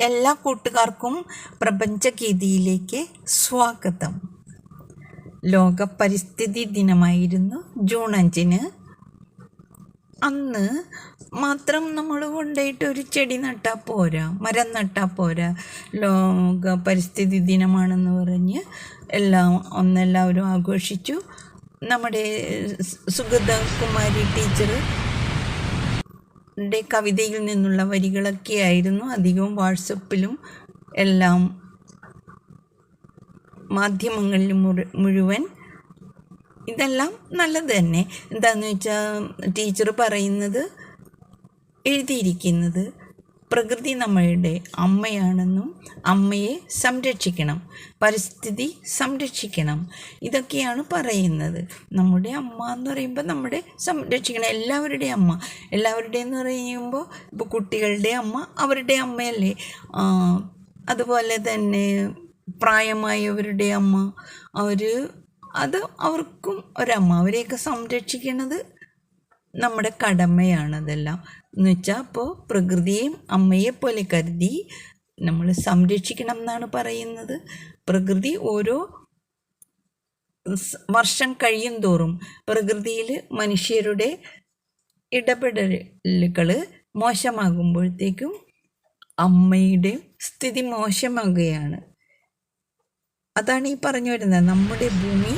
എല്ലാ കൂട്ടുകാർക്കും പ്രപഞ്ചഗീതിയിലേക്ക് സ്വാഗതം. ലോക പരിസ്ഥിതി ദിനമായിരുന്നു ജൂൺ അഞ്ചിന്. അന്ന് മാത്രം നമ്മൾ കൊണ്ടുപോയിട്ട് ഒരു ചെടി നട്ടാൽ പോരാ മരം നട്ടാൽ പോരാ. ലോക പരിസ്ഥിതി ദിനമാണെന്ന് പറഞ്ഞ് എല്ലാം ഒന്നെല്ലാവരും ആഘോഷിച്ചു. നമ്മുടെ സുഗതകുമാരി ടീച്ചർ ടെ കവിതയിൽ നിന്നുള്ള വരികളൊക്കെയായിരുന്നു അധികവും വാട്സപ്പിലും എല്ലാം. മാധ്യമങ്ങളിലും മുഴു- മുഴുവൻ. ഇതെല്ലാം നല്ലത് തന്നെ. എന്താണെന്ന് വെച്ചാൽ ടീച്ചർ പറയുന്നത് എഴുതിയിരിക്കുന്നത്. പ്രകൃതി നമ്മളുടെ അമ്മയാണെന്നും അമ്മയെ സംരക്ഷിക്കണം പരിസ്ഥിതി സംരക്ഷിക്കണം. ഇതൊക്കെയാണ് പറയുന്നത്. നമ്മുടെ അമ്മ എന്ന് പറയുമ്പോൾ നമ്മുടെ സംരക്ഷിക്കണം. എല്ലാവരുടെയും അമ്മ. എല്ലാവരുടെയും എന്ന് പറയുമ്പോൾ ഇപ്പോൾ കുട്ടികളുടെ അമ്മ അവരുടെ അമ്മയല്ലേ? അതുപോലെ തന്നെ പ്രായമായവരുടെ അമ്മ. അവർ അത് അവർക്കും ഒരമ്മ. അവരെയൊക്കെ സംരക്ഷിക്കുന്നത് നമ്മുടെ കടമയാണ് അതെല്ലാം. എന്ന് വെച്ചാൽ അപ്പോൾ പ്രകൃതിയെയും അമ്മയെപ്പോലെ കരുതി നമ്മൾ സംരക്ഷിക്കണം എന്നാണ് പറയുന്നത്. പ്രകൃതി ഓരോ വർഷം കഴിയും തോറും പ്രകൃതിയിൽ മനുഷ്യരുടെ ഇടപെടലുകൾ മോശമാകുമ്പോഴത്തേക്കും അമ്മയുടെ സ്ഥിതി മോശമാകുകയാണ്. അതാണ് ഈ പറഞ്ഞു വരുന്നത് നമ്മുടെ ഭൂമി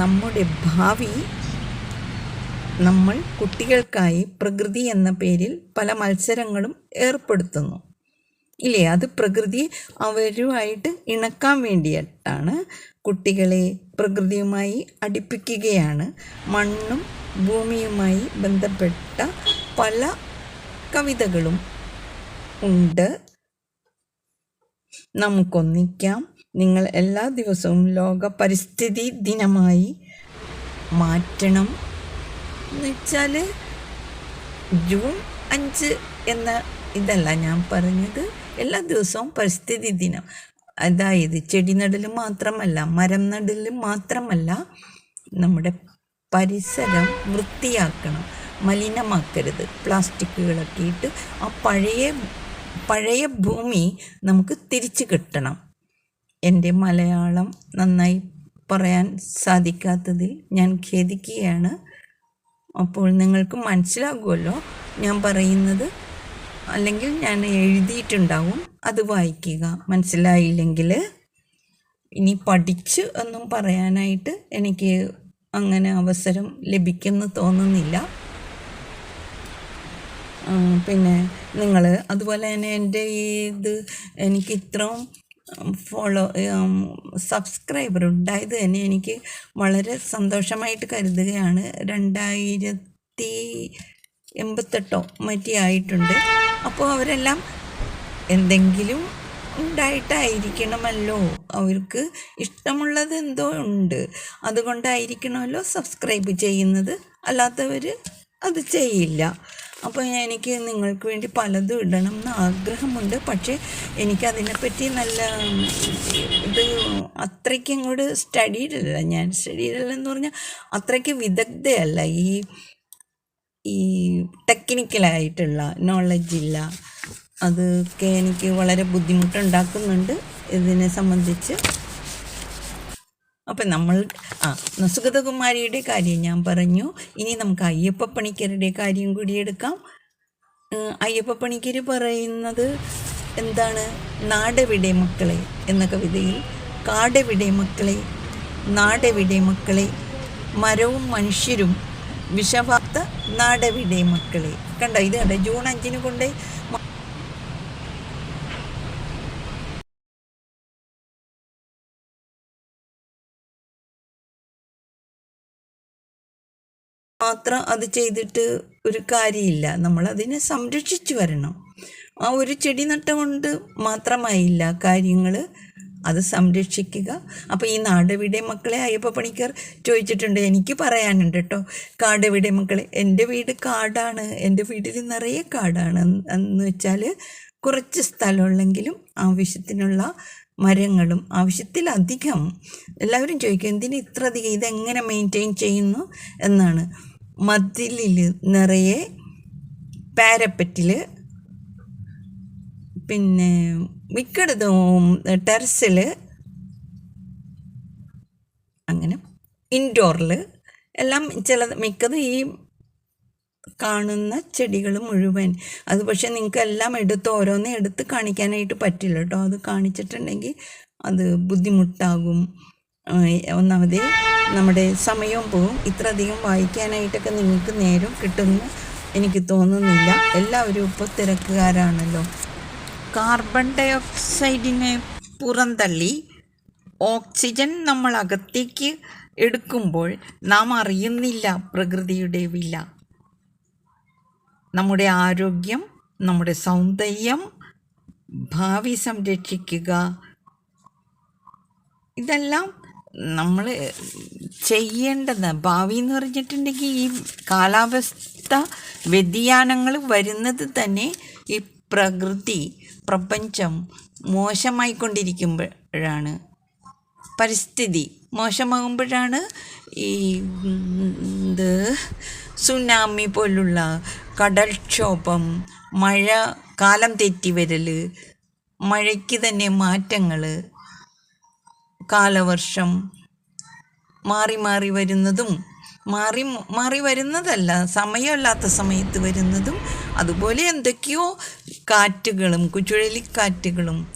നമ്മുടെ ഭാവി നമ്മൾ കുട്ടികൾക്കായി പ്രകൃതി എന്ന പേരിൽ പല മത്സരങ്ങളും ഏർപ്പെടുത്തുന്നു. ഇല്ലേ? അത് പ്രകൃതി അവരുമായിട്ട് ഇണക്കാൻ വേണ്ടിയിട്ടാണ് കുട്ടികളെ പ്രകൃതിയുമായി അടുപ്പിക്കുകയാണ്. മണ്ണും ഭൂമിയുമായി ബന്ധപ്പെട്ട പല കവിതകളും ഉണ്ട്. നമുക്കൊന്നിക്കാം. നിങ്ങൾ എല്ലാ ദിവസവും ലോക പരിസ്ഥിതി ദിനമായി മാറ്റണം. എന്ന് വെച്ചാൽ ജൂൺ അഞ്ച് എന്ന ഇതല്ല ഞാൻ പറഞ്ഞത് എല്ലാ ദിവസവും പരിസ്ഥിതി ദിനം. അതായത് ചെടി നടൽ മാത്രമല്ല മരം നടൽ മാത്രമല്ല നമ്മുടെ പരിസരം വൃത്തിയാക്കണം മലിനമാക്കരുത്. പ്ലാസ്റ്റിക്കുകളൊക്കെ ഇട്ട് ആ പഴയ പഴയ ഭൂമി നമുക്ക് തിരിച്ചു കിട്ടണം. എന്റെ മലയാളം നന്നായി പറയാൻ സാധിക്കാത്തതിൽ ഞാൻ ഖേദിക്കുകയാണ്. അപ്പോൾ നിങ്ങൾക്ക് മനസ്സിലാകുമല്ലോ ഞാൻ പറയുന്നത്. അല്ലെങ്കിൽ ഞാൻ എഴുതിയിട്ടുണ്ടാവും. അത് വായിക്കുക. മനസ്സിലായില്ലെങ്കിൽ ഇനി പഠിച്ച് ഒന്നും പറയാനായിട്ട് എനിക്ക് അങ്ങനെ അവസരം ലഭിക്കുമെന്ന് തോന്നുന്നില്ല. പിന്നെ നിങ്ങൾ അതുപോലെ തന്നെ എന്റെ ഈ ഇത് എനിക്ക് ഇത്രയും ഫോളോ സബ്സ്ക്രൈബർ ഉണ്ടായത് തന്നെ എനിക്ക് വളരെ സന്തോഷമായിട്ട് കരുതുകയാണ്. രണ്ടായിരത്തി എൺപത്തെട്ടോ മറ്റേ ആയിട്ടുണ്ട്. അപ്പോൾ അവരെല്ലാം എന്തെങ്കിലും ഉണ്ടായിട്ടായിരിക്കണമല്ലോ. അവർക്ക് ഇഷ്ടമുള്ളത് എന്തോ ഉണ്ട്. അതുകൊണ്ടായിരിക്കണമല്ലോ സബ്സ്ക്രൈബ് ചെയ്യുന്നത്. അല്ലാത്തവർ അത് ചെയ്യില്ല. അപ്പോൾ എനിക്ക് നിങ്ങൾക്ക് വേണ്ടി പലതും ഇടണം എന്ന് ആഗ്രഹമുണ്ട്. പക്ഷേ എനിക്കതിനെപ്പറ്റി നല്ല ഇത് അത്രയ്ക്ക് അങ്ങോട്ട് സ്റ്റഡീഡല്ല ഞാൻ സ്റ്റഡീഡല്ല എന്ന് പറഞ്ഞാൽ അത്രയ്ക്ക് വിദഗ്ധയല്ല. ഈ ഈ ടെക്നിക്കലായിട്ടുള്ള നോളജില്ല അതൊക്കെ എനിക്ക് വളരെ ബുദ്ധിമുട്ടുണ്ടാക്കുന്നുണ്ട്. ഇതിനെ സംബന്ധിച്ച് അപ്പം നമ്മൾ ആ സുഗതകുമാരിയുടെ കാര്യം ഞാൻ പറഞ്ഞു. ഇനി നമുക്ക് അയ്യപ്പ പണിക്കരുടെ കാര്യം കൂടി എടുക്കാം. അയ്യപ്പ പണിക്കർ പറയുന്നത് എന്താണ്? നാടവിടെ മക്കളെ? എന്ന കവിതയിൽ കാടെവിടെ മക്കളെ? നാടവിടെ മക്കളെ? മരവും മനുഷ്യരും വിഷവാർത്ത നാടവിടെ മക്കളെ? കണ്ടോ? ഇത് കണ്ടോ? ജൂൺ അഞ്ചിന് കൊണ്ട് മാത്രം അത് ചെയ്തിട്ട് ഒരു കാര്യമില്ല. നമ്മൾ അതിനെ സംരക്ഷിച്ചു വരണം. ആ ഒരു ചെടി നട്ട കൊണ്ട് മാത്രമായില്ല കാര്യങ്ങൾ അത് സംരക്ഷിക്കുക. അപ്പോൾ ഈ നാടവിടെ മക്കളെ അയ്യപ്പ പണിക്കർ ചോദിച്ചിട്ടുണ്ട്. എനിക്ക് പറയാനുണ്ട് കേട്ടോ കാടവിടെ മക്കളെ എന്റെ വീട് കാടാണ്. എന്റെ വീട്ടിൽ നിറയെ കാടാണ്. എന്ന് വെച്ചാൽ കുറച്ച് സ്ഥലമുള്ളെങ്കിലും ആവശ്യത്തിനുള്ള മരങ്ങളും ആവശ്യത്തിലധികം എല്ലാവരും ചോദിക്കും എന്തിന് ഇത്ര അധികം ഇതെങ്ങനെ മെയിന്റെയിൻ ചെയ്യുന്നു? എന്നാണ്. മതിലിൽ നിറയെ പാരപ്പറ്റിൽ പിന്നെ മിക്കടതും ടെറസിൽ അങ്ങനെ ഇൻഡോറിൽ എല്ലാം ചില മിക്കതും ഈ കാണുന്ന ചെടികൾ മുഴുവൻ. അത് പക്ഷേ നിങ്ങൾക്ക് എല്ലാം എടുത്ത് ഓരോന്നേ എടുത്ത് കാണിക്കാനായിട്ട് പറ്റില്ല കേട്ടോ. അത് കാണിച്ചിട്ടുണ്ടെങ്കിൽ അത് ബുദ്ധിമുട്ടാകും. ഒന്നാമതേ നമ്മുടെ സമയവും പോവും. ഇത്രയധികം വായിക്കാനായിട്ടൊക്കെ നിങ്ങൾക്ക് നേരം കിട്ടുമെന്ന് എനിക്ക് തോന്നുന്നില്ല. എല്ലാവരും ഇപ്പോൾ തിരക്കുകാരാണല്ലോ. കാർബൺ ഡയോക്സൈഡിനെ പുറന്തള്ളി ഓക്സിജൻ നമ്മൾ അകത്തേക്ക് എടുക്കുമ്പോൾ നാം അറിയുന്നില്ല പ്രകൃതിയുടെ വില. നമ്മുടെ ആരോഗ്യം നമ്മുടെ സൗന്ദര്യം ഭാവി സംരക്ഷിക്കുക. ഇതെല്ലാം നമ്മൾ ചെയ്യേണ്ടത് ഭാവി എന്ന് പറഞ്ഞിട്ടുണ്ടെങ്കിൽ ഈ കാലാവസ്ഥ വ്യതിയാനങ്ങൾ വരുന്നത് തന്നെ ഈ പ്രകൃതി പ്രപഞ്ചം മോശമായിക്കൊണ്ടിരിക്കുമ്പോഴാണ് പരിസ്ഥിതി മോശമാകുമ്പോഴാണ് ഈ ഇത് സുനാമി പോലുള്ള കടൽക്ഷോഭം മഴ കാലം തെറ്റി വരൽ മഴയ്ക്ക് തന്നെ മാറ്റങ്ങൾ കാലവർഷം മാറി മാറി വരുന്നതും മാറി മാറി വരുന്നതല്ല സമയമല്ലാത്ത സമയത്ത് വരുന്നതും അതുപോലെ എന്തൊക്കെയോ കാറ്റുകളും ചുഴലിക്കാറ്റുകളും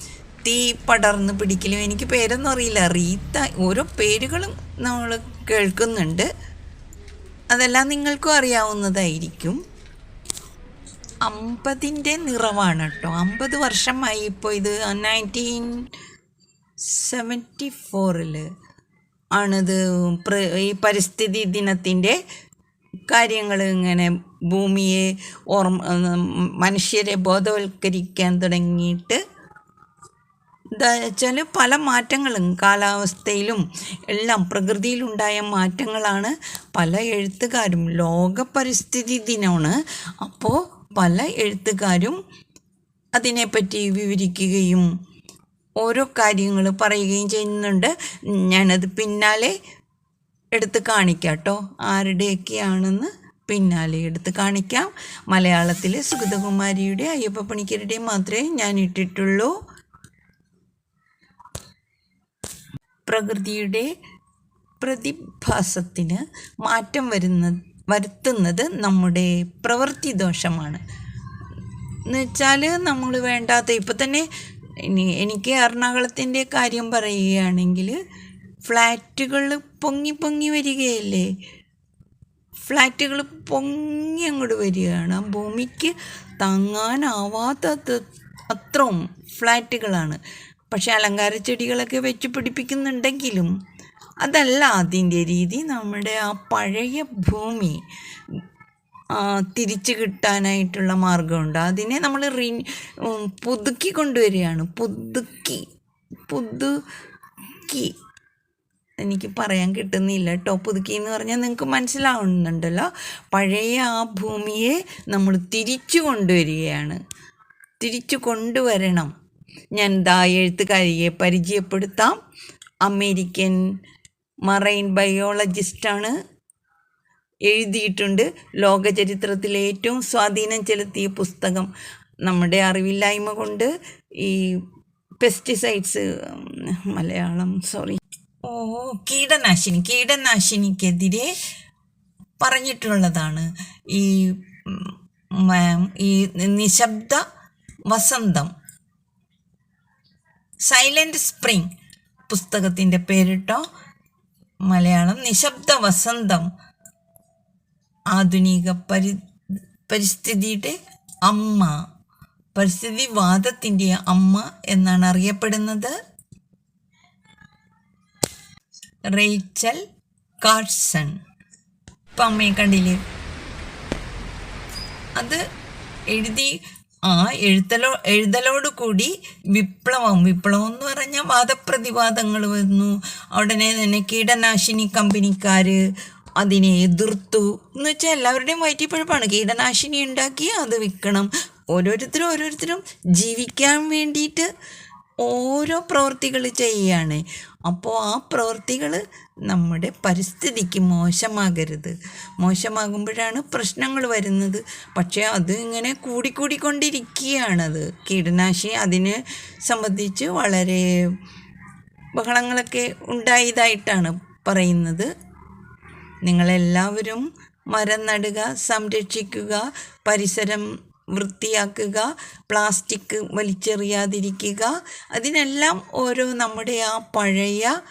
തീ പടർന്ന് പിടിക്കലും എനിക്ക് പേരൊന്നും അറിയില്ല. റീത്ത ഓരോ പേരുകളും നമ്മൾ കേൾക്കുന്നുണ്ട്. അതെല്ലാം നിങ്ങൾക്കും അറിയാവുന്നതായിരിക്കും. അമ്പതിന്റെ നിറവാണ് കേട്ടോ. അമ്പത് വർഷമായി ഇപ്പോൾ ഇത് നയന്റീൻ സെവന്റി ഫോറിൽ ആണിത് ഈ പരിസ്ഥിതി ദിനത്തിന്റെ കാര്യങ്ങൾ ഇങ്ങനെ ഭൂമിയെ ഓർമ്മ മനുഷ്യരെ ബോധവൽക്കരിക്കാൻ തുടങ്ങിയിട്ട് എന്താ വെച്ചാൽ പല മാറ്റങ്ങളും കാലാവസ്ഥയിലും എല്ലാം പ്രകൃതിയിലുണ്ടായ മാറ്റങ്ങളാണ് പല എഴുത്തുകാരും ലോക പരിസ്ഥിതി ദിനമാണ്. അപ്പോൾ പല എഴുത്തുകാരും അതിനെപ്പറ്റി വിവരിക്കുകയും ഓരോ കാര്യങ്ങൾ പറയുകയും ചെയ്യുന്നുണ്ട്. ഞാനത് പിന്നാലെ എടുത്ത് കാണിക്കാം കേട്ടോ ആരുടെയൊക്കെയാണെന്ന് പിന്നാലെ എടുത്ത് കാണിക്കാം. മലയാളത്തിലെ സുഗതകുമാരിയുടെ അയ്യപ്പ പണിക്കരുടെ മാത്രമേ ഞാൻ ഇട്ടിട്ടുള്ളൂ. പ്രകൃതിയുടെ പ്രതിഭാസത്തിന് മാറ്റം വരുന്ന വരുത്തുന്നത് നമ്മുടെ പ്രവൃത്തി ദോഷമാണ് എന്നുവെച്ചാൽ നമ്മൾ വേണ്ടാത്ത ഇപ്പം തന്നെ ഇനി എനിക്ക് എറണാകുളത്തിന്റെ കാര്യം പറയുകയാണെങ്കിൽ ഫ്ലാറ്റുകൾ പൊങ്ങി പൊങ്ങി വരികയല്ലേ? ഫ്ലാറ്റുകൾ പൊങ്ങി അങ്ങോട്ട് വരികയാണ്. ഭൂമിക്ക് താങ്ങാനാവാത്ത അത്രയും ഫ്ലാറ്റുകളാണ്. പക്ഷെ അലങ്കാര ചെടികളൊക്കെ വെച്ച് പിടിപ്പിക്കുന്നുണ്ടെങ്കിലും അതല്ല അതിന്റെ രീതി. നമ്മുടെ ആ പഴയ ഭൂമി തിരിച്ചു കിട്ടാനായിട്ടുള്ള മാർഗമുണ്ട് അതിനെ നമ്മൾ റി പുതുക്കി കൊണ്ടുവരികയാണ്. പുതുക്കി പുതുക്കി. എനിക്ക് പറയാൻ കിട്ടുന്നില്ല കേട്ടോ പുതുക്കി എന്ന് പറഞ്ഞാൽ നിങ്ങൾക്ക് മനസ്സിലാവുന്നുണ്ടല്ലോ. പഴയ ആ ഭൂമിയെ നമ്മൾ തിരിച്ചു കൊണ്ടുവരികയാണ്. തിരിച്ചു കൊണ്ടുവരണം. ഞാൻ ദാ എഴുത്തുകാരിയെ പരിചയപ്പെടുത്താം. അമേരിക്കൻ മറൈൻ ബയോളജിസ്റ്റാണ് എഴുതിയിട്ടുണ്ട്. ലോകചരിത്രത്തിൽ ഏറ്റവും സ്വാധീനം ചെലുത്തിയ പുസ്തകം നമ്മുടെ അറിവില്ലായ്മ കൊണ്ട്. ഈ പെസ്റ്റിസൈഡ്സ് മലയാളം സോറി ഓ കീടനാശിനി കീടനാശിനിക്കെതിരെ പറഞ്ഞിട്ടുള്ളതാണ് ഈ ഈ നിശബ്ദ വസന്തം. സൈലന്റ് സ്പ്രിംഗ് പുസ്തകത്തിന്റെ പേരിട്ടോ മലയാളം നിശബ്ദ വസന്തം ആധുനിക പരി പരിസ്ഥിതിയുടെ അമ്മ. പരിസ്ഥിതിവാദത്തിന്റെ അമ്മ എന്നാണ് അറിയപ്പെടുന്നത്. റേച്ചൽ കാർസൺ ഇപ്പം അമ്മയെ കണ്ടില്ലേ? അത് എഴുതി ആ എഴുത്തലോ എഴുതലോട് കൂടി വിപ്ലവം. വിപ്ലവം എന്ന് പറഞ്ഞാൽ വാദപ്രതിവാദങ്ങൾ വന്നു ഉടനെ തന്നെ കീടനാശിനി കമ്പനിക്കാർ അതിനെ എതിർത്തു. എന്ന് വെച്ചാൽ എല്ലാവരുടെയും വയറ്റിപ്പഴപ്പാണ്. കീടനാശിനി ഉണ്ടാക്കി അത് വിൽക്കണം. ഓരോരുത്തരും ഓരോരുത്തരും ജീവിക്കാൻ വേണ്ടിയിട്ട് ഓരോ പ്രവൃത്തികൾ ചെയ്യുകയാണ് അപ്പോൾ ആ പ്രവൃത്തികൾ നമ്മുടെ പരിസ്ഥിതിക്ക് മോശമാകരുത്. മോശമാകുമ്പോഴാണ് പ്രശ്നങ്ങൾ വരുന്നത്. പക്ഷേ അത് ഇങ്ങനെ കൂടിക്കൂടിക്കൊണ്ടിരിക്കുകയാണത്. കീടനാശിനി അതിനെ സംബന്ധിച്ച് വളരെ ബഹളങ്ങളൊക്കെ ഉണ്ടായതായിട്ടാണ് പറയുന്നത്. നിങ്ങളെല്ലാവരും മരം നടുക സംരക്ഷിക്കുക പരിസരം വൃത്തിയാക്കുക പ്ലാസ്റ്റിക് വലിച്ചെറിയാതിരിക്കുക. അതിനെല്ലാം ഓരോ നമ്മുടെ ആ പഴയ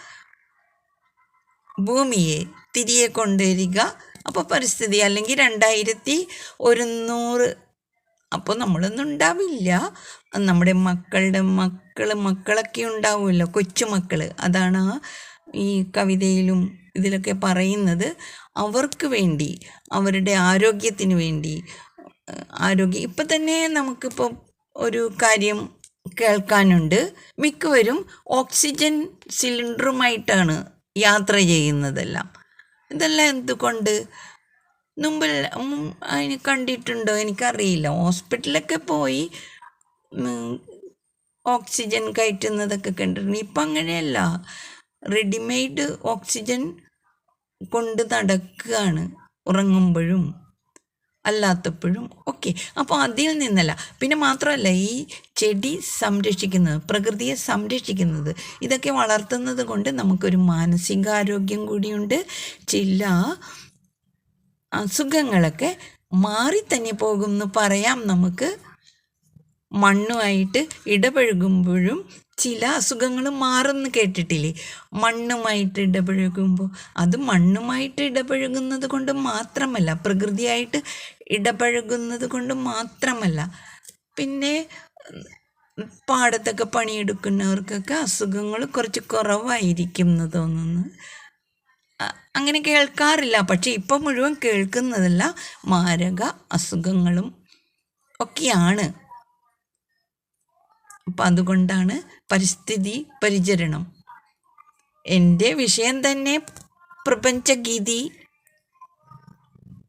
ഭൂമിയെ തിരികെ കൊണ്ടുവരിക. അപ്പോൾ പരിസ്ഥിതി അല്ലെങ്കിൽ രണ്ടായിരത്തി ഒരുന്നൂറ് അപ്പോൾ നമ്മളൊന്നും ഉണ്ടാവില്ല. നമ്മുടെ മക്കളുടെ മക്കൾ മക്കളൊക്കെ ഉണ്ടാവുമല്ലോ കൊച്ചുമക്കൾ അതാണ് ആ ഈ കവിതയിലും ഇതിലൊക്കെ പറയുന്നത് അവർക്ക് വേണ്ടി അവരുടെ ആരോഗ്യത്തിന് വേണ്ടി. ആരോഗ്യം ഇപ്പം തന്നെ നമുക്കിപ്പോൾ ഒരു കാര്യം കേൾക്കാനുണ്ട്. മിക്കവരും ഓക്സിജൻ സിലിണ്ടറുമായിട്ടാണ് യാത്ര ചെയ്യുന്നതെല്ലാം. ഇതെല്ലാം എന്തുകൊണ്ട്? മുമ്പിൽ അതിന് കണ്ടിട്ടുണ്ടോ? എനിക്കറിയില്ല. ഹോസ്പിറ്റലൊക്കെ പോയി ഓക്സിജൻ കയറ്റുന്നതൊക്കെ കണ്ടിട്ടുണ്ട്. ഇപ്പം അങ്ങനെയല്ല റെഡിമെയ്ഡ് ഓക്സിജൻ കൊണ്ട് നടക്കുകയാണ് ഉറങ്ങുമ്പോഴും അല്ലാത്തപ്പോഴും. ഓക്കെ അപ്പോൾ അതിൽ നിന്നല്ല. പിന്നെ മാത്രമല്ല ഈ ചെടി സംരക്ഷിക്കുന്നത് പ്രകൃതിയെ സംരക്ഷിക്കുന്നത് ഇതൊക്കെ വളർത്തുന്നത് കൊണ്ട് നമുക്കൊരു മാനസികാരോഗ്യം കൂടിയുണ്ട്. ചില അസുഖങ്ങളൊക്കെ മാറി തന്നെ പോകുമെന്ന് പറയാം നമുക്ക്. മണ്ണുമായിട്ട് ഇടപഴകുമ്പോഴും ചില അസുഖങ്ങൾ മാറുമെന്ന് കേട്ടിട്ടില്ലേ? മണ്ണുമായിട്ട് ഇടപഴകുമ്പോൾ അത് മണ്ണുമായിട്ട് ഇടപഴകുന്നത് കൊണ്ട് മാത്രമല്ല പ്രകൃതിയായിട്ട് ഇടപഴകുന്നത് കൊണ്ട് മാത്രമല്ല. പിന്നെ പാടത്തൊക്കെ പണിയെടുക്കുന്നവർക്കൊക്കെ അസുഖങ്ങൾ കുറച്ച് കുറവായിരിക്കും എന്ന് തോന്നുന്നു. അങ്ങനെ കേൾക്കാറില്ല. പക്ഷേ ഇപ്പം മുഴുവൻ കേൾക്കുന്നതല്ല മാരക അസുഖങ്ങളും ഒക്കെയാണ്. അപ്പം അതുകൊണ്ടാണ് പരിസ്ഥിതി പരിചരണം. എന്റെ വിഷയം തന്നെ പ്രപഞ്ചഗീതി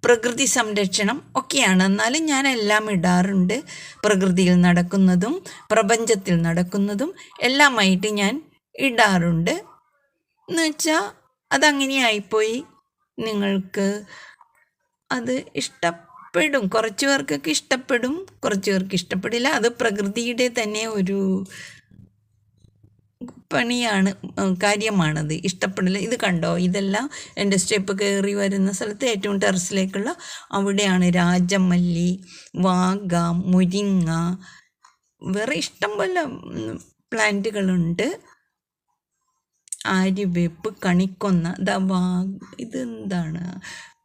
പ്രകൃതി സംരക്ഷണം ഒക്കെയാണ്. എന്നാലും ഞാൻ എല്ലാം ഇടാറുണ്ട്. പ്രകൃതിയിൽ നടക്കുന്നതും പ്രപഞ്ചത്തിൽ നടക്കുന്നതും എല്ലാമായിട്ട് ഞാൻ ഇടാറുണ്ട്. എന്ന് വെച്ചാൽ അതങ്ങനെയായിപ്പോയി. നിങ്ങൾക്ക് അത് ഇഷ്ടപ്പെടും. കുറച്ച് പേർക്കൊക്കെ ഇഷ്ടപ്പെടും. കുറച്ച് പേർക്ക് ഇഷ്ടപ്പെടില്ല. അത് പ്രകൃതിയുടെ തന്നെ ഒരു പണിയാണ് കാര്യമാണത്. ഇഷ്ടപ്പെടില്ല. ഇത് കണ്ടോ? ഇതെല്ലാം എന്റെ സ്റ്റെപ്പ് കയറി വരുന്ന സ്ഥലത്ത് ഏറ്റവും ടെറസിലേക്കുള്ള അവിടെയാണ് രാജമല്ലി വാഗ മുരിങ്ങ. വേറെ ഇഷ്ടം പോലെ പ്ലാന്റുകളുണ്ട്. ആര്യവേപ്പ് കണിക്കൊന്ന ദവാ ഇതെന്താണ്? ആം,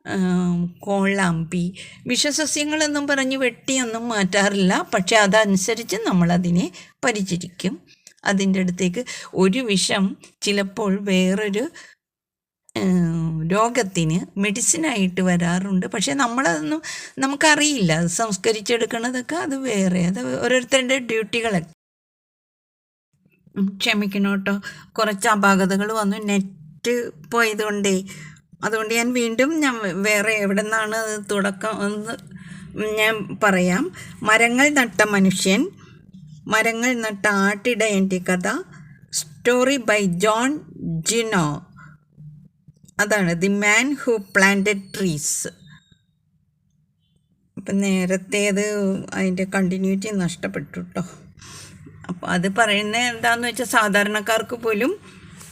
കോളാമ്പി. വിഷസസ്യങ്ങളെന്നും പറഞ്ഞ് വെട്ടിയൊന്നും മാറ്റാറില്ല. പക്ഷെ അതനുസരിച്ച് നമ്മളതിനെ പരിചരിക്കും. അതിന്റെ അടുത്തേക്ക് ഒരു വിഷം ചിലപ്പോൾ വേറൊരു രോഗത്തിന് മെഡിസിനായിട്ട് വരാറുണ്ട്. പക്ഷേ നമ്മളതൊന്നും നമുക്കറിയില്ല. അത് സംസ്കരിച്ചെടുക്കണതൊക്കെ അത് വേറെ. അത് ഓരോരുത്തരുടെ ഡ്യൂട്ടികളൊക്കെ ക്ഷമിക്കണോട്ടോ കുറച്ച് അപാകതകൾ വന്നു. നെറ്റ് പോയത് കൊണ്ടേ അതുകൊണ്ട് ഞാൻ വീണ്ടും ഞാൻ വേറെ എവിടെ നിന്നാണ് തുടക്കം എന്ന് ഞാൻ പറയാം. മരങ്ങൾ നട്ട മനുഷ്യൻ മരങ്ങൾ നട്ട ആട്ടിട എന്റെ കഥ സ്റ്റോറി ബൈ ജോൺ ജിനോ അതാണ് the man who planted trees അപ്പം നേരത്തെ അത് അതിന്റെ കണ്ടിന്യൂറ്റി നഷ്ടപ്പെട്ടു കേട്ടോ അപ്പോൾ അത് പറയുന്നത് എന്താണെന്ന് വെച്ചാൽ സാധാരണക്കാർക്ക് പോലും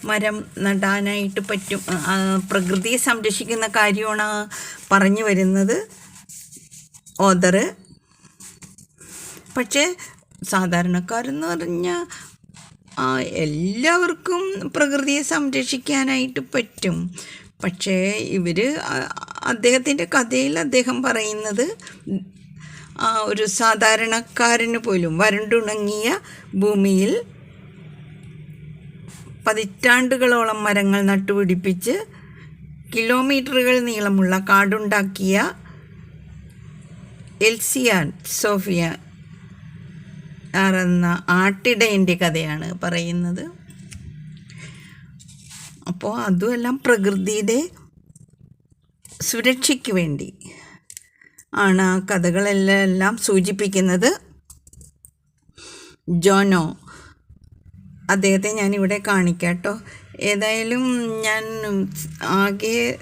മരം നടാനായിട്ട് പറ്റും. പ്രകൃതിയെ സംരക്ഷിക്കുന്ന കാര്യമാണ് പറഞ്ഞു വരുന്നത് ഓതറ് പക്ഷേ സാധാരണക്കാരെന്ന് പറഞ്ഞാൽ എല്ലാവർക്കും പ്രകൃതിയെ സംരക്ഷിക്കാനായിട്ട് പറ്റും. പക്ഷേ ഇവർ അദ്ദേഹത്തിന്റെ കഥയിൽ അദ്ദേഹം പറയുന്നത് ഒരു സാധാരണക്കാരന് പോലും വരണ്ടുണങ്ങിയ ഭൂമിയിൽ പതിറ്റാണ്ടുകളോളം മരങ്ങൾ നട്ടുപിടിപ്പിച്ച് കിലോമീറ്ററുകൾ നീളമുള്ള കാടുണ്ടാക്കിയ എൽസിയാൻ സോഫിയ എന്ന ആട്ടിടയന്റെ കഥയാണ് പറയുന്നത്. അപ്പോൾ അതുമെല്ലാം പ്രകൃതിയുടെ സുരക്ഷയ്ക്ക് വേണ്ടി ആണ് ആ കഥകളെല്ലാം സൂചിപ്പിക്കുന്നത്. ജോനോ അദ്ദേഹത്തെ ഞാനിവിടെ കാണിക്കാം കേട്ടോ ഏതായാലും ഞാൻ ആകെ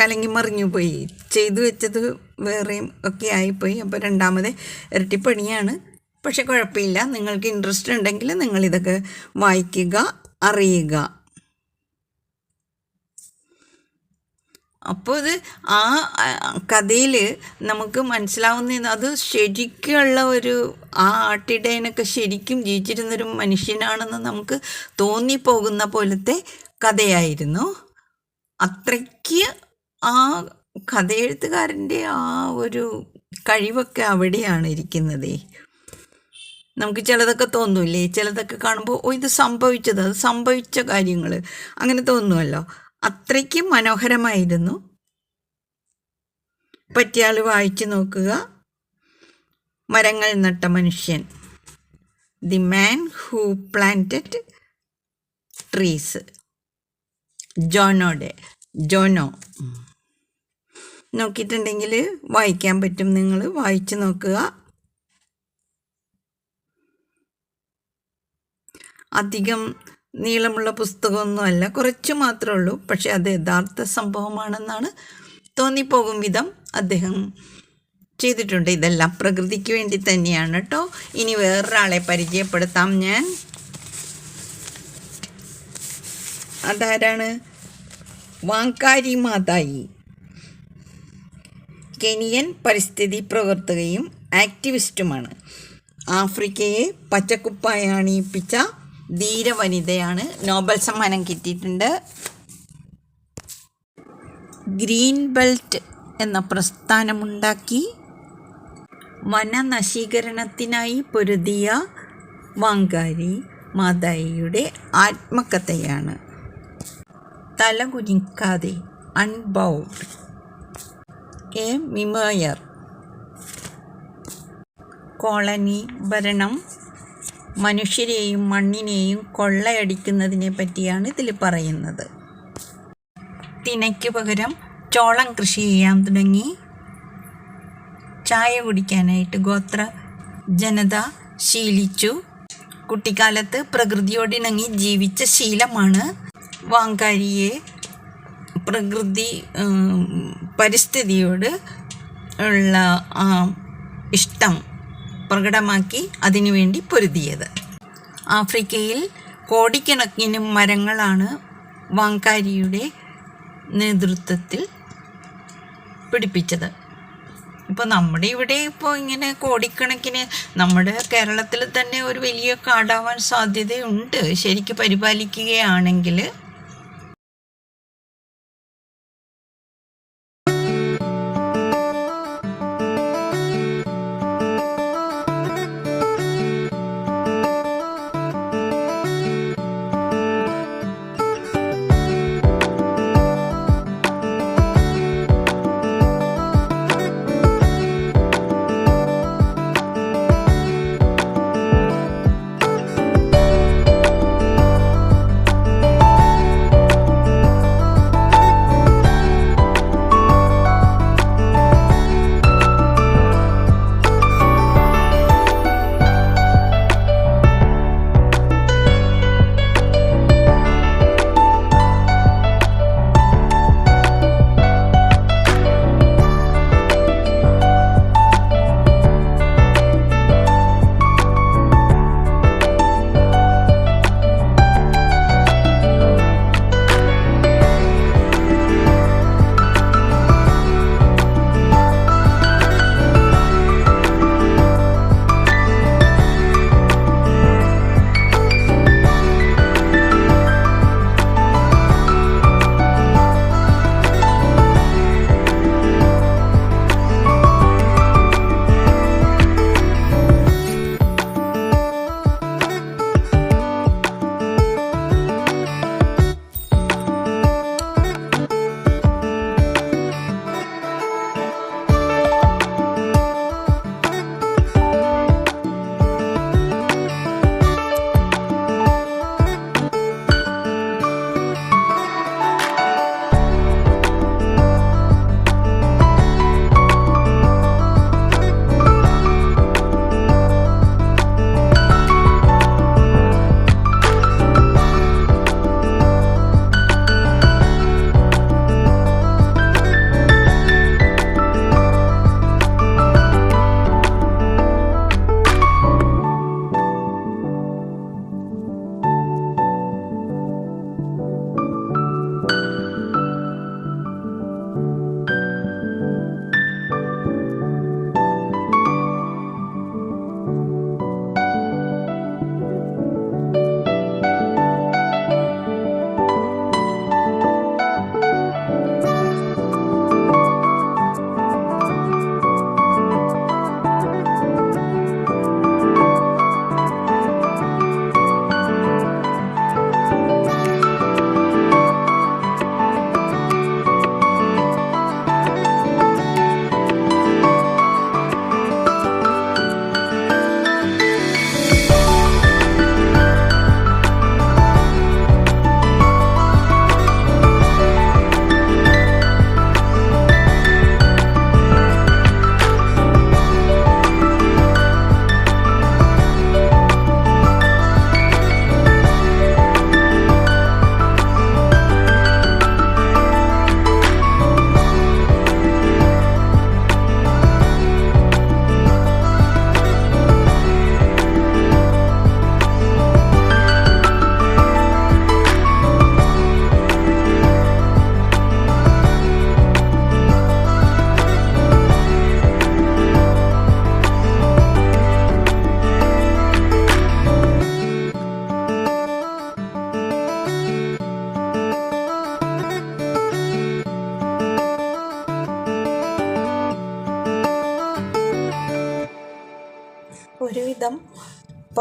കലങ്ങി മറിഞ്ഞു പോയി. ചെയ്തു വെച്ചത് വേറെയും ഒക്കെ ആയിപ്പോയി. അപ്പോൾ രണ്ടാമത് ഇരട്ടിപ്പണിയാണ്. പക്ഷെ കുഴപ്പമില്ല. നിങ്ങൾക്ക് ഇൻട്രസ്റ്റ് ഉണ്ടെങ്കിൽ നിങ്ങളിതൊക്കെ വായിക്കുക അറിയുക. അപ്പോൾ ഇത് ആ കഥയിൽ നമുക്ക് മനസ്സിലാവുന്ന അത് ശരിക്കുള്ള ഒരു ആ ആട്ടിടയനൊക്കെ ശരിക്കും ജീവിച്ചിരുന്നൊരു മനുഷ്യനാണെന്ന് നമുക്ക് തോന്നിപ്പോകുന്ന പോലത്തെ കഥയായിരുന്നു. അത്രയ്ക്ക് ആ കഥയെഴുത്തുകാരന്റെ ആ ഒരു കഴിവൊക്കെ അവിടെയാണ് ഇരിക്കുന്നത്. നമുക്ക് ചിലതൊക്കെ തോന്നൂലേ ചിലതൊക്കെ കാണുമ്പോൾ ഓ ഇത് സംഭവിച്ചത് അത് സംഭവിച്ച കാര്യങ്ങൾ അങ്ങനെ തോന്നുമല്ലോ അത്രയ്ക്കും മനോഹരമായിരുന്നു. പറ്റിയാൾ വായിച്ചു നോക്കുക. മരങ്ങൾ നട്ട മനുഷ്യൻ. The man who planted trees. ജോനോടെ. Giono. നോക്കിയിട്ടുണ്ടെങ്കിൽ വായിക്കാൻ പറ്റും. നിങ്ങൾ വായിച്ചു നോക്കുക. അധികം നീളമുള്ള പുസ്തകമൊന്നുമല്ല. കുറച്ച് മാത്രമേ ഉള്ളൂ. പക്ഷേ അത് യഥാർത്ഥ സംഭവമാണെന്നാണ് തോന്നിപ്പോകും വിധം അദ്ദേഹം ചെയ്തിട്ടുണ്ട്. ഇതെല്ലാം പ്രകൃതിക്ക് വേണ്ടി തന്നെയാണ് കേട്ടോ. ഇനി വേറൊരാളെ പരിചയപ്പെടുത്താം ഞാൻ. അതാരാണ്? വാങ്കാരി മാതായി. കെനിയൻ പരിസ്ഥിതി പ്രവർത്തകയും ആക്ടിവിസ്റ്റുമാണ്. ആഫ്രിക്കയെ പച്ചക്കുപ്പായ അണിയിപ്പിച്ച ധീരവനിതയാണ്. നോബൽ സമ്മാനം കിട്ടിയിട്ടുണ്ട്. ഗ്രീൻ ബെൽറ്റ് എന്ന പ്രസ്ഥാനമുണ്ടാക്കി. വനനശീകരണത്തിനായി പൊരുതിയ വാങ്കാരി മാതായിയുടെ ആത്മകഥയാണ്. തല തലകുനിക്കാതെ അൺബൗഡ് എ മിമയർ. കോളനി ഭരണം. മനുഷ്യരെയും മണ്ണിനെയും കൊള്ളയടിക്കുന്നതിനെ പറ്റിയാണ് ഇതിൽ പറയുന്നത്. തിനയ്ക്ക് പകരം ചോളം കൃഷി ചെയ്യാൻ തുടങ്ങി. ചായ കുടിക്കാനായിട്ട് ഗോത്ര ജനത ശീലിച്ചു. കുട്ടിക്കാലത്ത് പ്രകൃതിയോടിണങ്ങി ജീവിച്ച ശീലമാണ് വാങ്കാരിയെ പ്രകൃതി പരിസ്ഥിതിയോട് ഉള്ള ഇഷ്ടം. പ്രകടമാക്കി അതിനുവേണ്ടി പൊരുതിയത്. ആഫ്രിക്കയിൽ കോടിക്കണക്കിന് മരങ്ങളാണ് വാങ്കാരിയുടെ നേതൃത്വത്തിൽ പിടിപ്പിച്ചത്. ഇപ്പോൾ നമ്മുടെ ഇവിടെ ഇപ്പോൾ ഇങ്ങനെ കോടിക്കണക്കിന് നമ്മുടെ കേരളത്തിൽ തന്നെ ഒരു വലിയ കാടാവാൻ സാധ്യതയുണ്ട്. ശരിക്ക് പരിപാലിക്കുകയാണെങ്കിൽ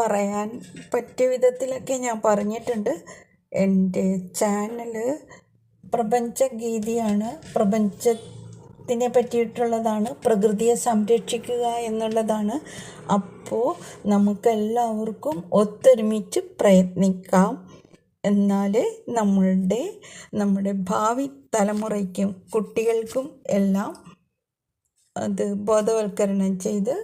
പറയാൻ പറ്റിയ വിധത്തിലൊക്കെ ഞാൻ പറഞ്ഞിട്ടുണ്ട്. എന്റെ ചാനൽ പ്രപഞ്ചഗീതിയാണ് പ്രപഞ്ചത്തിനെ പറ്റിയിട്ടുള്ളതാണ്. പ്രകൃതിയെ സംരക്ഷിക്കുക എന്നുള്ളതാണ്. അപ്പോൾ നമുക്കെല്ലാവർക്കും ഒത്തൊരുമിച്ച് പ്രയത്നിക്കാം. എന്നാലേ നമ്മളുടെ നമ്മുടെ ഭാവി തലമുറയ്ക്കും കുട്ടികൾക്കും എല്ലാം അത് ബോധവൽക്കരണം ചെയ്ത്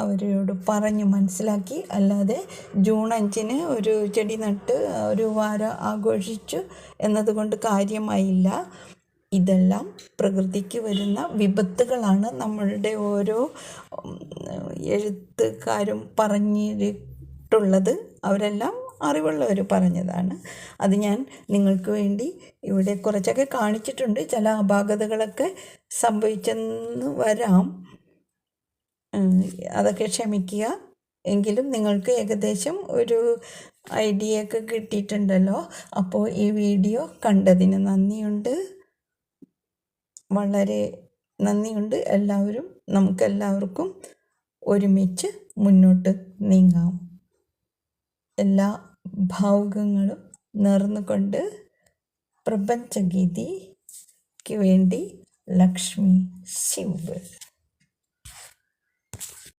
അവരോട് പറഞ്ഞ് മനസ്സിലാക്കി. അല്ലാതെ ജൂൺ അഞ്ചിന് ഒരു ചെടി നട്ട് ഒരു വാരം ആഘോഷിച്ചു എന്നതുകൊണ്ട് കാര്യമായില്ല. ഇതെല്ലാം പ്രകൃതിക്ക് വരുന്ന വിപത്തുകളാണ് നമ്മളുടെ ഓരോ എഴുത്തുകാരും പറഞ്ഞിട്ടുള്ളത്. അവരെല്ലാം അറിവുള്ളവർ പറഞ്ഞതാണ്. അത് ഞാൻ നിങ്ങൾക്ക് വേണ്ടി ഇവിടെ കുറച്ചൊക്കെ കാണിച്ചിട്ടുണ്ട്. ചില അപാകതകളൊക്കെ സംഭവിച്ചെന്ന് വരാം. അതൊക്കെ ക്ഷമിക്കുക. എങ്കിലും നിങ്ങൾക്ക് ഏകദേശം ഒരു ഐഡിയ ഒക്കെ കിട്ടിയിട്ടുണ്ടല്ലോ. അപ്പോൾ ഈ വീഡിയോ കണ്ടതിന് നന്ദിയുണ്ട്. വളരെ നന്ദിയുണ്ട്. എല്ലാവരും നമുക്കെല്ലാവർക്കും ഒരുമിച്ച് മുന്നോട്ട് നീങ്ങാം. എല്ലാ ഭാവുകങ്ങളും നേർന്നുകൊണ്ട് പ്രപഞ്ചഗീതിക്ക് വേണ്ടി ലക്ഷ്മി ശിവ്.